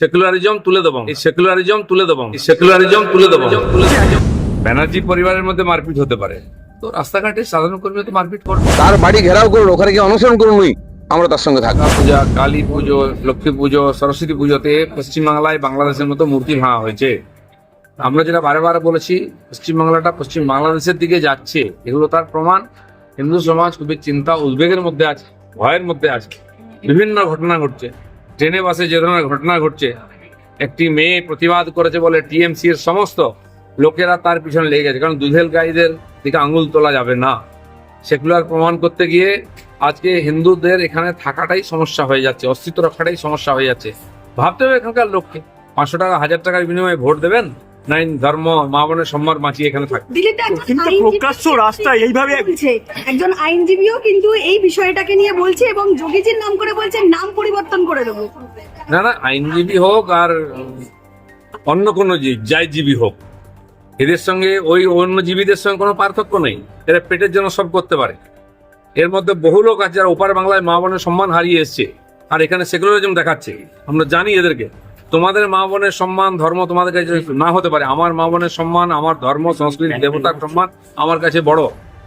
Secularism তুলে দেবো এই সেকুলারিজম তুলে দেবো এই সেকুলারিজম তুলে দেবো ব্যানার্জি পরিবারের মধ্যে মারপিট হতে পারে। তো রাস্তাঘাটে সাধারণ কর্মী তো মারপিট করবে। তার বাড়ি ঘেরাও করুন ওখানে গিয়ে অনুসরণ করুন আমরা তার সঙ্গে থাকব। পূজা কালী পুজো লক্ষ্মী পুজো সরস্বতী পুজোতে পশ্চিমবাংলায় বাংলাদেশের মতো মূর্তি ভাঙা হয়েছে। আমরা যেটা বারে বারে বলেছি পশ্চিমবাংলাটা পশ্চিম বাংলাদেশের দিকে যাচ্ছে। এগুলো তার প্রমাণ। হিন্দু সমাজ খুবই চিন্তা উদ্বেগের মধ্যে আছে ভয়ের মধ্যে আছে। বিভিন্ন ঘটনা ঘটছে। ট্রেনে বাসে যে ধরনের ঘটনা ঘটছে, একটি মেয়ে প্রতিবাদ করেছে বলে টিএমসি এর সমস্ত লোকেরা তার পিছনে লেগে গেছে। কারণ দুধেল গাইদের দিকে আঙুল তোলা যাবে না। সেকুলার প্রমাণ করতে গিয়ে আজকে হিন্দুদের এখানে থাকাটাই সমস্যা হয়ে যাচ্ছে, অস্তিত্ব রক্ষাটাই সমস্যা হয়ে যাচ্ছে। ভাবতে হবে এখানকার লোককে। পাঁচশো টাকা, হাজার টাকার বিনিময়ে ভোট দেবেন? নাই ধর্ম মা বোনের সম্মান বাঁচিয়ে এখানে থাকবে দিলীপদা কিন্তু প্রকাশ্য রাস্তায় এইভাবে একজন আইনজীবীও কিন্তু এই বিষয়টাকে নিয়ে বলছে এবং যোগীজির নাম করে বলছে নাম পরিবর্তন করে দেবো। না না আইনজীবী হোক আর অন্য কোনো জীব যাই জীবী হোক এদের সঙ্গে ওই অন্য জীবীদের সঙ্গে কোনো পার্থক্য নেই। এরা পেটের জন্য সব করতে পারে। এর মধ্যে বহু লোক আছে যারা ওপার বাংলায় মা বোনের সম্মান হারিয়ে এসছে। আর এখানে সেকুলারিজম দেখাচ্ছে। আমরা জানি এদেরকে। তোমাদের মা বোনের সম্মান, ধর্ম তোমাদের কাছে না হতে পারে। আমার মা বোনের সম্মান, আমার ধর্ম, সংস্কৃতি, দেবতার সম্মান আমার কাছে বড়।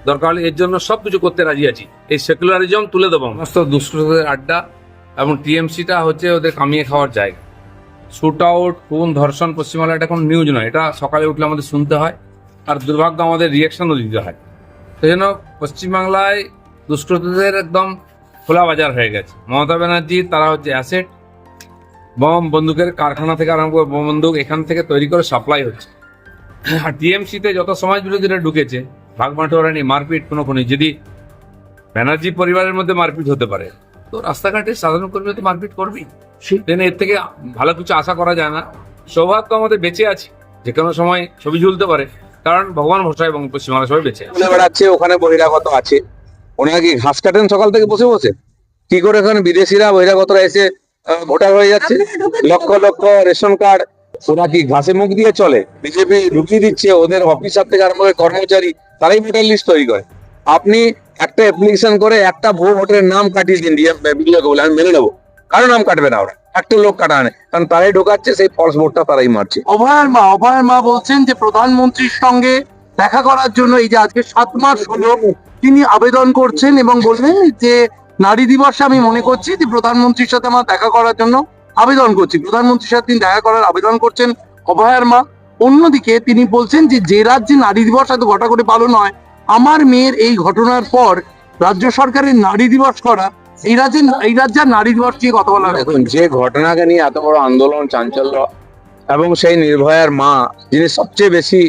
দরকার হলে এর জন্য সবকিছু করতে রাজি আছি। এই সেকুলারিজম তুলে দেবো সমস্ত দুষ্কৃতদের আড্ডা এবং টিএমসিটা হচ্ছে ওদের কামিয়ে খাওয়ার জায়গা। শুট আউট কোন ধর্ষণ পশ্চিমবাংলা এটা কোনো নিউজ নয়। এটা সকালে উঠলে আমাদের শুনতে হয়। আর দুর্ভাগ্য আমাদের রিয়াকশনও দিতে হয়। সেই জন্য পশ্চিমবাংলায় দুষ্কৃতদের একদম খোলা বাজার হয়ে গেছে। মমতা ব্যানার্জি, তারা হচ্ছে অ্যাসেট বম বন্দুকের কারখানা থেকে আরম্ভ করে বোম বন্দুক এখান থেকে তৈরি করে সাপ্লাই হচ্ছে। আর টিএমসিতে যত সমাজ বিরোধীরা ঢুকেছে ভাগ বাঁটোয়ারা নিয়ে মারপিট কোনো কোনো যদি ব্যানার্জি পরিবারের মধ্যে মারপিট হতে পারে তো রাস্তাঘাটে সাধারণ কর্মী তো মারপিট করবি দেন এর থেকে ভালো কিছু আশা করা যায় না। সৌভাগ্য আমাদের বেঁচে আছে যে কোনো সময় ছবি ঝুলতে পারে কারণ ভগবান ভরসা এবং পশ্চিমবাংলা সবাই বেঁচে আছে। বেড়াচ্ছে ওখানে বহিরাগত আছে। ওনারা কি ঘাস কাটেন সকাল থেকে বসে বসে? কি করে ওখানে বিদেশিরা বহিরাগতরা এসে ভোটার হয়ে যাচ্ছে। লক্ষ লক্ষ রেশন কার্ড ওরা কি ঘাসে মুখ দিয়ে চলে? বিজেপি ঢুকিয়ে দিচ্ছে ওদের অফিসার থেকে আরম্ভ করে কর্মচারী তারাই ভোটার লিস্ট তৈরি করে। আপনি একটা অ্যাপ্লিকেশন করে একটা ভুয়ো ভোটারের নাম কাটিয়ে দিন দিয়ে বলে আমি মেনে নেব। কারও নাম কাটবে না ওরা একটা লোক কাটা নেই কারণ তারাই ঢোকাচ্ছে সেই ফলস ভোটটা তারাই মারছে। অভয়ের মা অভয়ের মা বলছেন যে প্রধানমন্ত্রীর সঙ্গে দেখা করার জন্য এই যে আজকে সাত মাস হলো তিনি আবেদন করছেন এবং বললেন যে নারী দিবসে আমি মনে করছি যে প্রধানমন্ত্রীর সাথে আমার দেখা করার জন্য আবেদন করছি। প্রধানমন্ত্রীর সাথে তিনি দেখা করার আবেদন করছেন অভয়ের মা। অন্যদিকে তিনি বলছেন যে যে রাজ্যে নারী দিবস এত ঘটা করে পালন হয় আমার মেয়ের এই ঘটনার পর রাজ্য সরকারের নারী দিবস করা এই রাজ্যে এই রাজ্যে নারী দিবস নিয়ে কথা বলা দেখুন যে ঘটনাকে নিয়ে এত বড় আন্দোলন চাঞ্চল্য এবং সেই নির্ভয়ার মা যিনি সবচেয়ে বেশি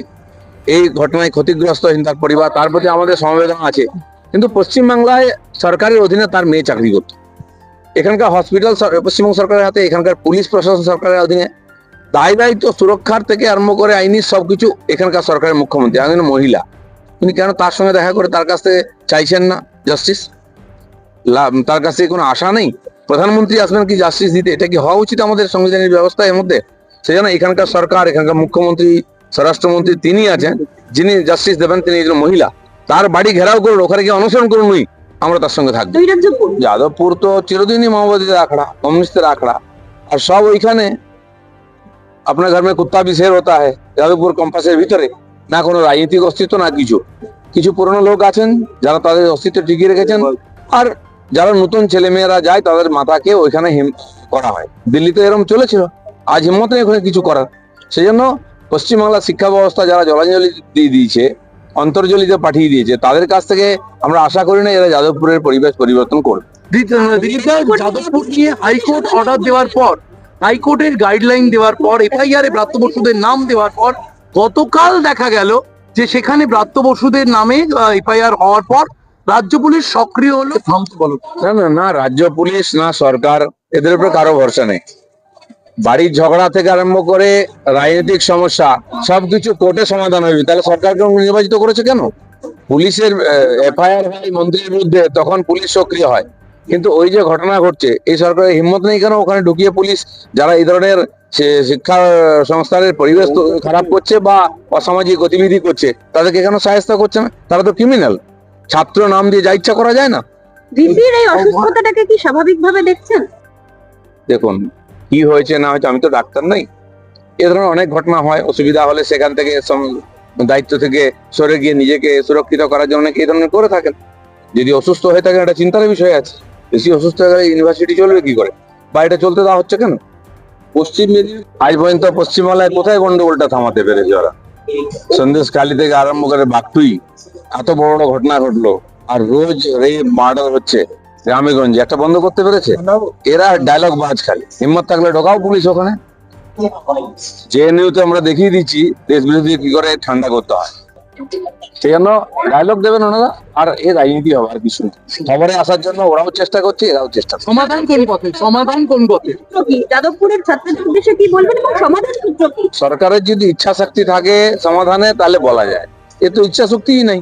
এই ঘটনায় ক্ষতিগ্রস্ত হয়েছেন তার পরিবার তার প্রতি আমাদের সমবেদনা আছে। কিন্তু পশ্চিমবাংলায় সরকারের অধীনে তার মেয়ে চাকরি করত। এখানকার হসপিটাল পশ্চিমবঙ্গ সরকারের হাতে, এখানকার পুলিশ প্রশাসন সরকারের অধীনে। দায় দায়িত্ব সুরক্ষার থেকে আরম্ভ করে আইনি সবকিছু এখানকার সরকারের মুখ্যমন্ত্রী একজন মহিলা। তিনি কেন তার সঙ্গে দেখা করে তার কাছ থেকে চাইছেন না জাস্টিস তার কাছ থেকে কোনো আশা নেই? প্রধানমন্ত্রী আসবেন কি জাস্টিস দিতে? এটা কি হওয়া উচিত আমাদের সংবিধানের ব্যবস্থা এর মধ্যে? সেজন্য এখানকার সরকার, এখানকার মুখ্যমন্ত্রী, স্বরাষ্ট্রমন্ত্রী তিনি আছেন, যিনি জাস্টিস দেবেন, তিনি একজন মহিলা। তার বাড়ি ঘেরাও করুন, ওখানে গিয়ে অনুসরণ করুন উনি। আমরা তার সঙ্গে থাকব। যাদবপুর তো চিরদিনই মাওবাদীদের আখড়া কমিউনিস্টদের আখড়া আর সব ওইখানে আপনার ঘর মে কুত্তা বিষের হতা হ্যাঁ যাদবপুর কম্পাসের ভিতরে। না কোনো রাজনৈতিক অস্তিত্ব না কিছু। কিছু পুরনো লোক আছেন যারা তাদের অস্তিত্ব টিকিয়ে রেখেছেন। আর যারা নতুন ছেলেমেয়েরা যায় তাদের মাথাকে ওইখানে হিম করা হয়। দিল্লিতে এরম চলেছিল আজ হিম্মত নেই ওখানে কিছু করার। সেই জন্য পশ্চিমবাংলার শিক্ষা ব্যবস্থা যারা জলাঞ্জলি দিয়ে দিয়েছে অন্তর্জলিতে পাঠিয়ে দিয়েছে। তাদের কাছ থেকে আমরা আশা করি না এরা যাদবপুরের পরিবেশ পরিবর্তন করবে। যাদবপুর নিয়ে হাইকোর্ট অর্ডার দেওয়ার পর হাইকোর্টের গাইডলাইন দেওয়ার পর এফআইআর এ ব্রাত্য বসুদের নাম দেওয়ার পর গতকাল দেখা গেল যে সেখানে ব্রাত্য বসুদের নামে এফআইআর হওয়ার পর রাজ্য পুলিশ সক্রিয় হলো। থামতে বলো না না না রাজ্য পুলিশ না সরকার এদের উপরে কারও ভরসা নেই। বাড়ির ঝগড়া থেকে আরম্ভ করে রাজনৈতিক সমস্যা সবকিছু কোর্টে সমাধান হবে তাহলে সরকারকে নির্বাচিত করেছে কেন? পুলিশের এফআইআর হয় মন্ত্রীর বিরুদ্ধে তখন পুলিশ সক্রিয় হয়। কিন্তু ওই যে ঘটনা ঘটছে এই সরকারের হিম্মত নেই কেন? ওখানে ঢুকিয়ে পুলিশ যারা এই ধরনের শিক্ষা সংস্থানের পরিবেশ খারাপ করছে বা অসামাজিক গতিবিধি করছে তাদেরকে কেন সাহায্য করছে না? তারা তো ক্রিমিনাল ছাত্র নাম দিয়ে যা ইচ্ছা করা যায় না। দিদির এই অসুস্থতাটাকে কি স্বাভাবিকভাবে দেখছেন? দেখুন কি হয়েছে না হয়েছে আমি তো ডাক্তার নই। এ ধরনের অনেক ঘটনা হয় অসুবিধা হলে সেখান থেকে দায়িত্ব থেকে সরে গিয়ে নিজেকে সুরক্ষিত করার জন্য অনেকে এই ধরনের করে থাকেন। যদি অসুস্থ হয়ে থাকেন এটা চিন্তার বিষয় আছে। বেশি অসুস্থ হয়ে গেলে ইউনিভার্সিটি চলবে কি করে? বা এটা চলতে দেওয়া হচ্ছে কেন? পশ্চিম মেদিনীপুর আজ পর্যন্ত পশ্চিমবাংলায় কোথায় গন্ডগোলটা থামাতে পেরেছে ওরা? সন্দেশ কালী থেকে আরম্ভ করে বাগটুই এত বড় বড় ঘটনা ঘটলো। আর রোজ রেপ মার্ডার হচ্ছে। গ্রামেগঞ্জে একটা বন্ধ করতে পেরেছে? এরা ডায়লগ বাজ খালি। হিম্মত থাকলে ঢোকাও পুলিশ ওখানে। জেএনইউতে আমরা দেখিয়ে দিচ্ছি দেশ বিরোধী কি করে ঠান্ডা করতে হয়? সেই জন্য ডায়লগ দেবেন ওনারা। আর এ রাজনীতি হবে আর কিছু। খবরে আসার জন্য ওরাও চেষ্টা করছে এরাও চেষ্টা সমাধান কোন পথে? সমাধান কোন পথে? যাদবপুরের ছাত্রদের উদ্দেশ্যে কি বলবেন এবং সমাধান সূত্র কি? সরকারের যদি ইচ্ছা শক্তি থাকে সমাধানে তাহলে বলা যায়। এ তো ইচ্ছা শক্তিই নাই।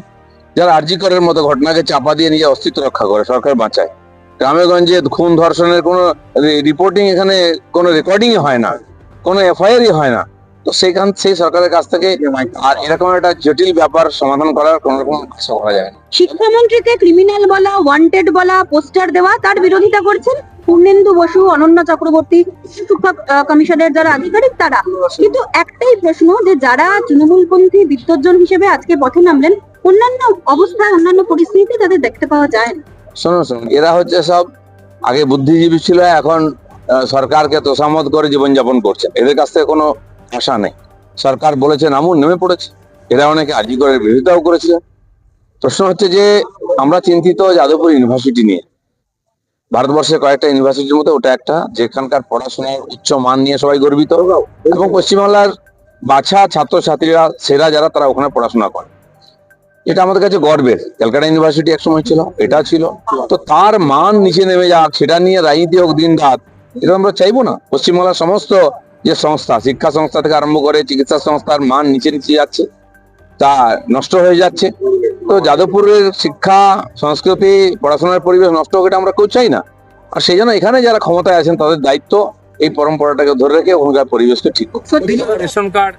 যারা আরজি করের মতো ঘটনাকে চাপা দিয়ে নিজের অস্তিত্ব রক্ষা করে, সরকার বাঁচায়। গ্রামেগঞ্জে খুন ধর্ষণের কোনো রিপোর্টিং এখানে কোনো রেকর্ডিং হয় না, কোনো এফআইআরই হয় না। তো সেইখান, সেই সরকারের কাছ থেকে আর এরকম একটা জটিল ব্যাপার সমাধান করার কোনো রকম আশা করা যায় না। শিক্ষামন্ত্রীকে ক্রিমিনাল বলা ওয়ান্টেড বলা পোস্টার দেওয়া, তার বিরোধিতা করছেন পূর্ণেন্দু বসু, অনন্য চক্রবর্তী, শিক্ষা কমিশনের যারা আধিকারিক তারা। কিন্তু একটাই প্রশ্ন যে যারা তৃণমূলপন্থী বিত্তর্জন হিসেবে আজকে পথে নামলেন অন্যান্য অবস্থায় অন্যান্য পরিস্থিতিতে তাদের দেখতে পাওয়া যায় না। শোনো শোনো, এরা হচ্ছে সব আগে বুদ্ধিজীবী ছিল, এখন সরকারকে তোষামত করে জীবনযাপন করছে। এদের কাছ থেকে কোনো আশা নেই। সরকার বলেছে, নামুন, নেমে পড়েছে। এরা অনেকে আজই করে বিরোধিতাও করেছিলেন প্রশ্ন হচ্ছে যে, আমরা চিন্তিত যাদবপুর ইউনিভার্সিটি নিয়ে। ভারতবর্ষের কয়েকটা ইউনিভার্সিটির মধ্যে ওটা একটা, যেখানকার পড়াশোনার উচ্চ মান নিয়ে সবাই গর্বিত। এবং পশ্চিমবাংলার বাছা ছাত্রছাত্রীরা, সেরা যারা, তারা ওখানে পড়াশোনা করে। এটা আমাদের কাছে গর্বের। ক্যালকাটা ইউনিভার্সিটি একসময় ছিল, এটা ছিল। তো তার মান নিচে নেমে যাক, সেটা নিয়ে রাজনীতি হোক দিন রাত এটা আমরা চাইব না। পশ্চিমবাংলার সমস্ত যে সংস্থা, শিক্ষা সংস্থা থেকে আরম্ভ করে চিকিৎসা সংস্থার মান নিচে নিচে যাচ্ছে, তা নষ্ট হয়ে যাচ্ছে। তো যাদবপুরের শিক্ষা, সংস্কৃতি, পড়াশোনার পরিবেশ নষ্ট হোক এটা আমরা কেউ চাই না। আর সেই জন্য এখানে যারা ক্ষমতায় আছেন, তাদের দায়িত্ব এই পরম্পরাটাকে ধরে রেখে ওখানকার পরিবেশকে ঠিক রেশন কার্ড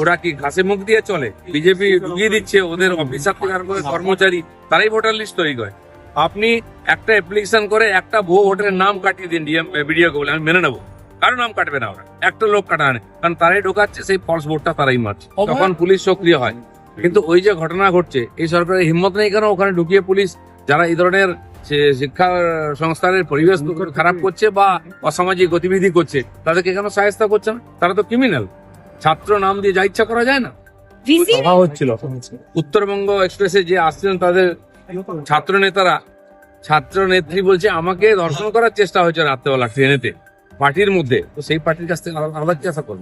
ওরা কি ঘাসে মুখ দিয়ে চলে? বিজেপি ঢুকিয়ে দিচ্ছে ওদের অফিসার থেকে আরম্ভ করে কর্মচারী তারাই ভোটার লিস্ট তৈরি করে। আপনি একটা অ্যাপ্লিকেশন করে একটা ভুয়ো ভোটারের নাম কাটিয়ে দিন ডিএম বিডিও বলে আমি মেনে নেব। কারও নাম কাটবে না ওরা। একটা লোক কাটানে কারণ তারাই ঢোকাচ্ছে সেই ফলস ভোটটা তারাই মারছে। তখন পুলিশ সক্রিয় হয়। কিন্তু ওই যে ঘটনা ঘটছে এই সরকারের হিম্মত নেই কেন ওখানে ঢুকিয়ে পুলিশ যারা এই ধরনের শিক্ষা সংস্থানের পরিবেশ খারাপ করছে বা অসামাজিক গতিবিধি করছে তাদেরকে কেন সাহায্য করছে না? তারা তো ক্রিমিনাল ছাত্র নাম দিয়ে যা ইচ্ছা করা যায় না? ভিসি সভা হচ্ছিল উত্তরবঙ্গ এক্সপ্রেসে যে আসছিলেন তাদের ছাত্র নেতারা ছাত্র নেত্রী বলছে আমাকে দর্শন করার চেষ্টা হয়েছে রাত্রেবেলা ট্রেনেতে পার্টির মধ্যে। তো সেই পার্টির কাছ থেকে আলাদা চেষ্টা করব